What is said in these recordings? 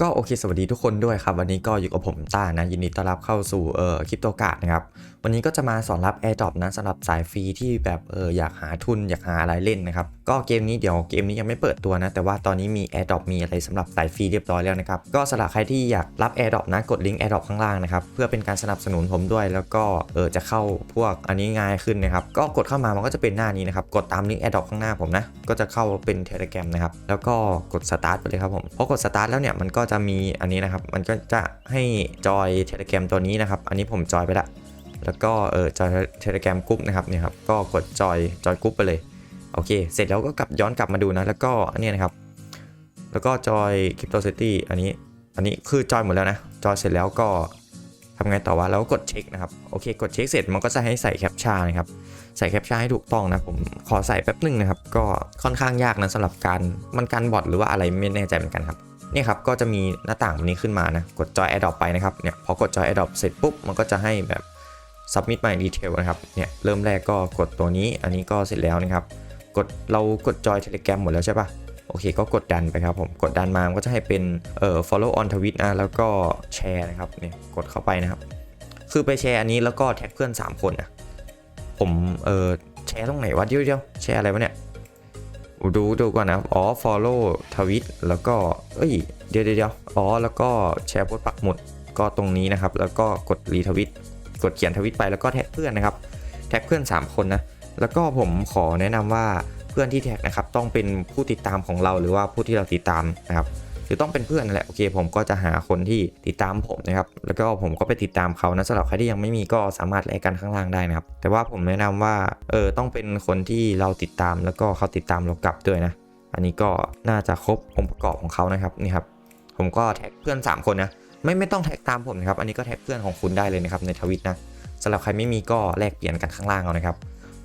ก็โอเคสวัสดีทุกคนด้วยครับ วันนี้ก็อยู่กับผมต้านะ ยินดีต้อนรับเข้าสู่เอ่อคริปโตกาดนะครับ วันนี้ก็จะมาสอนรับ AirDrop นะสำหรับสายฟรีที่แบบเอออยากหาทุนอยากหาอะไรเล่นนะครับ ก็เกมนี้เดี๋ยวเกมนี้ยังไม่เปิดตัวนะ แต่ว่าตอนนี้มี AirDrop มีอะไรสำหรับสายฟรีเรียบร้อยแล้วนะครับ ก็สำหรับใครที่อยากรับ AirDrop นะ กดลิงก์ AirDrop ข้างล่างนะครับ เพื่อเป็นการสนับสนุนผมด้วย แล้วก็เออจะเข้าพวกอันนี้ง่ายขึ้นนะครับ ก็กดเข้ามามันก็จะเป็นหน้านี้นะครับ กดตามลิงก์ AirDrop ข้างหน้าผมนะ ก็จะเข้าเป็น Telegram นะครับ แล้วก็กด Start ไปเลยครับผม พอกด Start แล้วเนี่ยมันก็จะมีอันนี้นะครับ มันก็จะให้จอย Telegram ตัวนี้นะครับ อันนี้ผมจอยไปละแล้วก็เออจอยเทเล gram กรุ๊ปนะครับเนี่ยครับก็กดจอยจอยกรุ๊ปไปเลย โอเค เสร็จแล้วก็กลับย้อนกลับมาดูนะ แล้วก็อันนี้นะครับ แล้วก็จอยคริปโตซิตี้อันนี้ อันนี้คือจอยหมดแล้วนะ จอยเสร็จแล้วก็ทำไงต่อวะ แล้วก็กดเช็คนะครับ โอเค กดเช็คเสร็จมันก็จะให้ใส่แคปชั่นนะครับ ใส่แคปชั่นให้ถูกต้องนะ ผมขอใส่แป๊บหนึ่งนะครับ ก็ค่อนข้างยากนะสำหรับการมันการบอทหรือว่าอะไรไม่แน่ใจเหมือนกันครับเนี่ยครับ ก็จะมีหน้าต่างแบบนี้ขึ้นมานะ กดจอย a d o p ไปนะครับ เนี่ย พอกดจอย a d o p เสร็จปุ๊บ มันก็จะให้แบบ submit my detail นะครับ เนี่ย เริ่มแรกก็กดตัวนี้ อันนี้ก็เสร็จแล้วนะครับ กดเรากดจอย Telegram หมดแล้วใช่ปะโอเคก็กดดันไปครับผมกดดันมามันก็จะให้เป็นเอ่อ follow on tweet นะแล้วก็แชร์นะครับเนี่ยกดเข้าไปนะครับ คือไปแชร์อันนี้แล้วก็แท็กเพื่อน 3 คนนะผมเออแชร์ตรงไหนวะเดี๋ยวเดียวแชร์อะไรวะเนี่ยดูดูก่อนนะอ๋อ follow tweet แล้วก็เอ้ยเดี๋ยวเดี๋ยวอ๋อแล้วก็แชร์โพสต์ปักหมุดก็ตรงนี้นะครับ แล้วก็กดรีทวิตกดเขียนทวิตไปแล้วก็แท็กเพื่อนนะครับ แท็กเพื่อน 3 คนนะ แล้วก็ผมขอแนะนำว่าเพื่อนที่แท็กนะครับต้องเป็นผู้ติดตามของเราหรือว่าผู้ที่เราติดตามนะครับหรือต้องเป็นเพื่อนแหละโอเค ผมก็จะหาคนที่ติดตามผมนะครับแล้วก็ผมก็ไปติดตามเขานะสำหรับใครที่ยังไม่มีก็สามารถแลกกันข้างล่างได้นะครับแต่ว่าผมแนะนำว่าเออต้องเป็นคนที่เราติดตาม แล้วก็เขาติดตามเรากลับด้วยนะ อันนี้ก็น่าจะครบองค์ประกอบของเขานะครับนี่ครับผมก็แท็กเพื่อน 3 คนนะไม่ไม่ต้องแท็กตามผมนะครับอันนี้ก็แท็กเพื่อนของคุณได้เลยนะครับในทวิตนะสำหรับใครไม่มีก็แลกเปลี่ยนกันข้างล่างเอานะครับ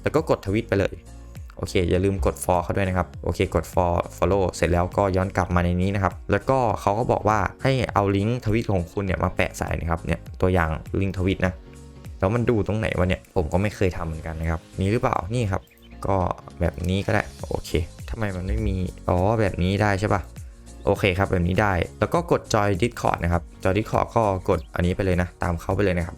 แล้วก็กดทวิตไปเลย โอเค อย่าลืมกด for เขาด้วยนะครับ โอเค กด for follow เสร็จแล้วก็ย้อนกลับมาในนี้นะครับ แล้วก็เขาก็บอกว่าให้เอาลิงก์ทวิตของคุณเนี่ยมาแปะใส่นะครับ เนี่ยตัวอย่างลิงก์ทวิตนะ แล้วมันดูตรงไหนวะเนี่ย ผมก็ไม่เคยทำเหมือนกันนะครับมีหรือเปล่า นี่ครับ ก็แบบนี้ก็ได้ โอเคทำไมมันไม่มี อ๋อ แบบนี้ได้ใช่ปะโอเคครับแบบนี้ได้ แล้วก็กดจอย Discord นะครับจอย Discord ก็กดอันนี้ไปเลยนะ ตามเขาไปเลยนะครับ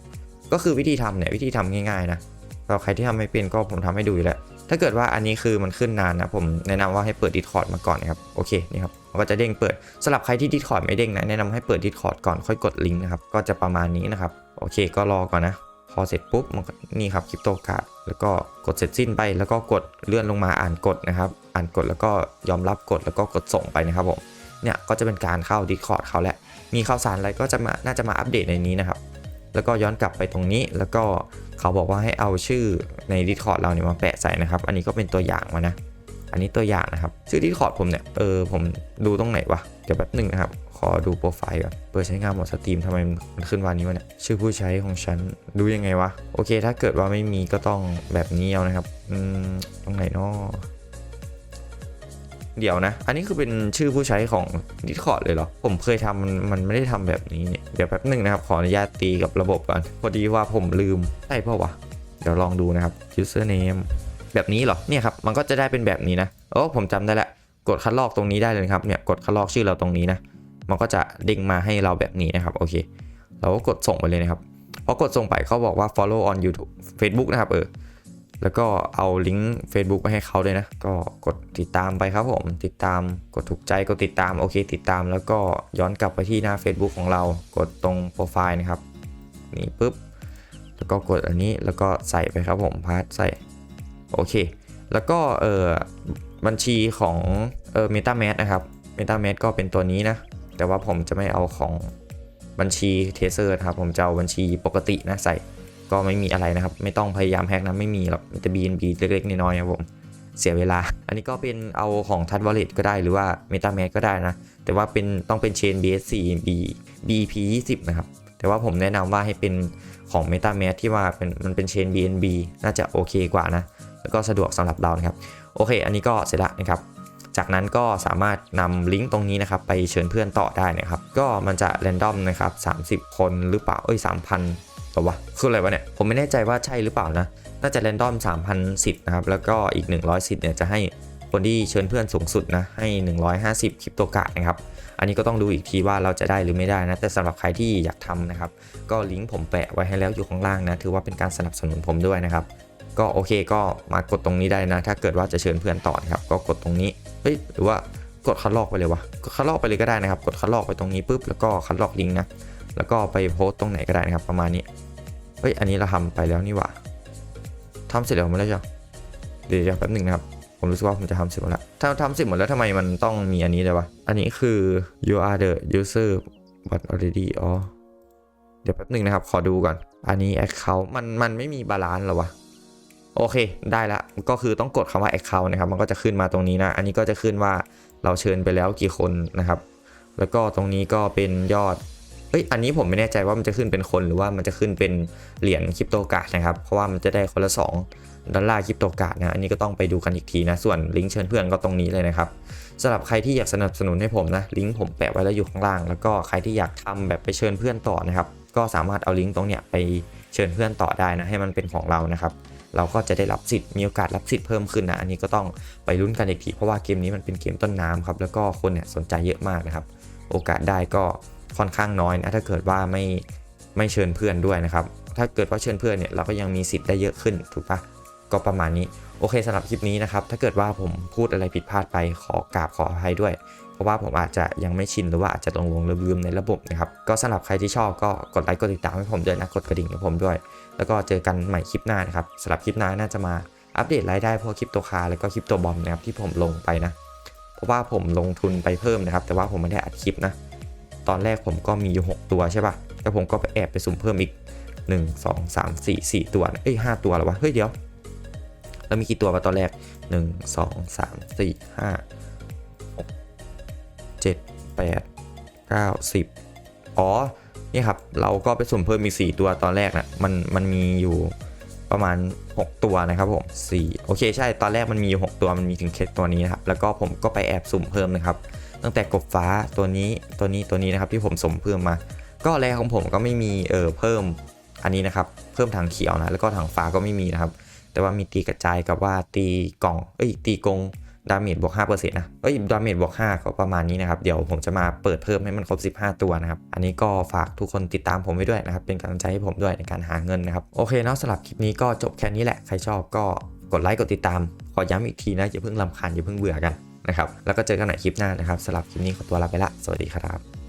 ก็คือวิธีทำเนี่ย วิธีทำง่ายๆนะ เราใครที่ทำไม่เป็นก็ผมทำให้ดูอยู่แล้ว ถ้าเกิดว่าอันนี้คือมันขึ้นนานนะ ผมแนะนำว่าให้เปิด Discord มาก่อนนะครับ โอเคนี่ครับมันก็จะเด้งเปิดสำหรับใครที่ Discord ไม่เด้งนะแนะนำให้เปิด Discord ก่อนค่อยกดลิงก์นะครับ ก็จะประมาณนี้นะครับ โอเค ก็รอก่อนนะ พอเสร็จปุ๊บมันนี่ครับคริปโตการ์ดแล้วก็กดเสร็จสิ้นไป แล้วก็กดเลื่อนลงมาอ่านกฎนะครับ อ่านกฎแล้วก็ยอมรับกฎแล้วก็กดส่งไปนะครับผมเนี่ยก็จะเป็นการเข้า Discord เขาแหละมีข่าวสารอะไรก็จะมาน่าจะมาอัปเดตในนี้นะครับแล้วก็ย้อนกลับไปตรงนี้แล้วก็ เขาบอกว่าให้เอาชื่อใน Discord เราเนี่ยมาแปะใส่นะครับ อันนี้ก็เป็นตัวอย่างมานะ อันนี้ตัวอย่างนะครับ ชื่อ Discord ผมเนี่ย เออ ผมดูตรงไหนวะ เดี๋ยวแป๊บหนึ่งนะครับ ขอดูโปรไฟล์ก่อน เปิดใช้งานหมดสตรีมทำไมมันขึ้นวันนี้วะเนี่ย ชื่อผู้ใช้ของฉัน ดูยังไงวะ โอเค ถ้าเกิดว่าไม่มีก็ต้องแบบนี้เอานะครับ อืม ตรงไหนเนาะ เดี๋ยวนะ อันนี้คือเป็นชื่อผู้ใช้ของ Discord เลยเหรอ ผมเคยทำมันมันไม่ได้ทำแบบนี้ เดี๋ยวแป๊บหนึ่งนะครับ ขออนุญาตตีกับระบบก่อน พอดีว่าผมลืมใช่เปล่าวะ เดี๋ยวลองดูนะครับ username แบบนี้เหรอ เนี่ยครับ มันก็จะได้เป็นแบบนี้นะ โอ้ ผมจำได้ละ กดคัดลอกตรงนี้ได้เลยครับ เนี่ย กดคัดลอกชื่อเราตรงนี้นะ มันก็จะเด้งมาให้เราแบบนี้นะครับ โอเค เราก็กดส่งไปเลยนะครับ พอกดส่งไปเขาบอกว่า follow on YouTube Facebook นะครับ เออ แล้วก็เอาลิงก์ Facebook ไปให้เขาเลยนะ ก็กดติดตามไปครับผม ติดตาม กดถูกใจ กดติดตาม โอเค ติดตาม แล้วก็ย้อนกลับไปที่หน้า Facebook ของเรา กดตรงโปรไฟล์นะครับ นี่ปุ๊บ แล้วก็กดอันนี้ แล้วก็ใส่ไปครับผม พาสใส่ โอเค แล้วก็เออบัญชีของเออ MetaMask นะครับ MetaMask ก็เป็นตัวนี้นะ แต่ว่าผมจะไม่เอาของบัญชีเทเซอร์นะครับ ผมจะเอาบัญชีปกตินะใส่ ก็ไม่มีอะไรนะครับ ไม่ต้องพยายามแฮกนะไม่มีหรอกมีแต่ BNB เล็กๆน้อยๆครับผมเสียเวลา อันนี้ก็เป็นเอาของ t ั w a l l e t ก็ได้หรือว่า MetaMask ก็ได้นะ แต่ว่าเป็นต้องเป็น Chain BSC B BP 20นะครับ แต่ว่าผมแนะนำว่าให้เป็นของ MetaMask ที่ว่าเป็นมันเป็น Chain BNB น่าจะโอเคกว่านะ แล้วก็สะดวกสำหรับเรานะครับ โอเค อันนี้ก็เสร็จละนะครับ จากนั้นก็สามารถนำลิงก์ตรงนี้นะครับ ไปเชิญเพื่อนต่อได้นะครับ ก็มันจะแรนดอมนะครับ30 คนหรือเปล่าเอ้ย3,000 ตัววะคืออะไรวะเนี่ย ผมไม่แน่ใจว่าใช่หรือเปล่านะ น่าจะแรนดอม3,000สิทธิ์นะครับ แล้วก็อีก 100สิทธิ์เนี่ยจะให้คนที่เชิญเพื่อนสูงสุดนะให้ 150คริปโตกะนะครับ อันนี้ก็ต้องดูอีกทีว่าเราจะได้หรือไม่ได้นะ แต่สำหรับใครที่อยากทำนะครับ ก็ลิงก์ผมแปะไว้ให้แล้วอยู่ข้างล่างนะ ถือว่าเป็นการสนับสนุนผมด้วยนะครับ ก็โอเคก็มากดตรงนี้ได้นะ ถ้าเกิดว่าจะเชิญเพื่อนต่อนะครับ ก็กดตรงนี้ เฮ้ย หรือว่ากดคัดลอกไปเลยวะกดคัดลอกไปเลยก็ได้นะครับ กดคัดลอกไปตรงนี้ปุ๊บ แล้วก็คัดลอกลิงก์นะ แล้วก็ไปโพสต์ตรงไหนก็ได้นะครับ ประมาณนี้ ฮ้ย อันนี้เราทำไปแล้วนี่หว่าทำเสร็จแล้วไม่ได้จ้ะเดี๋ยวเดี๋ยวแป๊บหนึ่งนะครับ ผมรู้สึกว่าผมจะทำเสร็จหมดแล้วถ้าทำเสร็จหมดแล้วทำไมมันต้องมีอันนี้เลยวะ อันนี้คือ you are the user but already อ๋อ เดี๋ยวแป๊บหนึ่งนะครับ ขอดูก่อน อันนี้ account มัน มันไม่มีบาลานซ์หรอวะ โอเค ได้ละ ก็คือต้องกดคำว่า account นะครับ มันก็จะขึ้นมาตรงนี้นะ อันนี้ก็จะขึ้นว่าเราเชิญไปแล้วกี่คนนะครับ แล้วก็ตรงนี้ก็เป็นยอด เอ้ย อันนี้ผมไม่แน่ใจว่ามันจะขึ้นเป็นคนหรือว่ามันจะขึ้นเป็นเหรียญคริปโตการ์ดนะครับ เพราะว่ามันจะได้คนละ 2 ดอลลาร์คริปโตการ์ดนะ อันนี้ก็ต้องไปดูกันอีกทีนะ ส่วนลิงก์เชิญเพื่อนก็ตรงนี้เลยนะครับสำหรับใครที่อยากสนับสนุนให้ผมนะ ลิงก์ผมแปะไว้แล้วอยู่ข้างล่าง แล้วก็ใครที่อยากทำแบบไปเชิญเพื่อนต่อนะครับ ก็สามารถเอาลิงก์ตรงเนี้ยไปเชิญเพื่อนต่อได้นะ ให้มันเป็นของเรานะครับ เราก็จะได้รับสิทธิ์ มีโอกาสรับสิทธิ์เพิ่มขึ้นนะ อันนี้ก็ต้องไปลุ้นกันอีกที เพราะว่าเกมนี้มันเป็นเกมต้นน้ำครับ แล้วก็คนเนี่ยสนใจเยอะมากนะครับ โอกาสได้ก็ ค่อนข้างน้อยนะถ้าเกิดว่าไม่ไม่เชิญเพื่อนด้วยนะครับ ถ้าเกิดว่าเชิญเพื่อนเนี่ยเราก็ยังมีสิทธิ์ได้เยอะขึ้นถูกปะก็ประมาณนี้โอเคสำหรับคลิปนี้นะครับ ถ้าเกิดว่าผมพูดอะไรผิดพลาดไปขอกราบขออภัยด้วย เพราะว่าผมอาจจะยังไม่ชินหรือว่าอาจจะลงลงลืมๆในระบบนะครับ ก็สำหรับใครที่ชอบก็กดไลค์กดติดตามให้ผมด้วยนะกดกระดิ่งให้ผมด้วย แล้วก็เจอกันใหม่คลิปหน้านะครับสำหรับคลิปหน้าน่าจะมาอัปเดตรายได้พวกคริปโตคาร์แล้วก็คริปโตบอมนะครับที่ผมลงไปนะ เพราะว่าผมลงทุนไปเพิ่มนะครับ แต่ว่าผมไม่ได้อัดคลิปนะ ตอนแรกผมก็มีอยู่ 6 ตัวใช่ป่ะแล้วผมก็ไปแอบไปสุ่มเพิ่มอีก 1 2 3 4 4 ตัวเอ้ย5ตัวแล้ววะเฮ้ยเดี๋ยวแล้วมีกี่ตัววะตอนแรก 1 2 3 4 5 6 7 8 9 10 อ๋อ นี่ครับ เราก็ไปสุ่มเพิ่มมีก 4 ตัวตอนแรกนะมันมันมีอยู่ ประมาณ 6 ตัวนะครับผม4โอเคใช่ตอนแรกมันมี 6 ตัวมันมีถึงเคสตัวนี้นะครับแล้วก็ผมก็ไปแอบสุ่มเพิ่มนะครับตั้งแต่กบฟ้าตัวนี้ตัวนี้ตัวนี้นะครับที่ผมสมเพิ่มมา ก็แรกของผมก็ไม่มีเออเพิ่มอันนี้นะครับเพิ่มทางเขียวนะแล้วก็ทางฟ้าก็ไม่มีนะครับ แต่ว่ามีตีกระจายกับว่าตีกล่องเอ้ยตีกง ดาเมจบวก5%นะเอ้ยดาเมจบวก5ก็ประมาณนี้นะครับ เดี๋ยวผมจะมาเปิดเพิ่มให้มันครบ 15 ตัวนะครับ อันนี้ก็ฝากทุกคนติดตามผมไว้ด้วยนะครับ เป็นกำลังใจให้ผมด้วยในการหาเงินนะครับ โอเคเนาะสำหรับคลิปนี้ก็จบแค่นี้แหละ ใครชอบก็กดไลค์กดติดตาม ขอย้ำอีกทีนะอย่าเพิ่งลำคาญอย่าเพิ่งเบื่อกันนะครับ แล้วก็เจอกันใหม่คลิปหน้านะครับสำหรับคลิปนี้ขอตัวลาไปละ สวัสดีครับ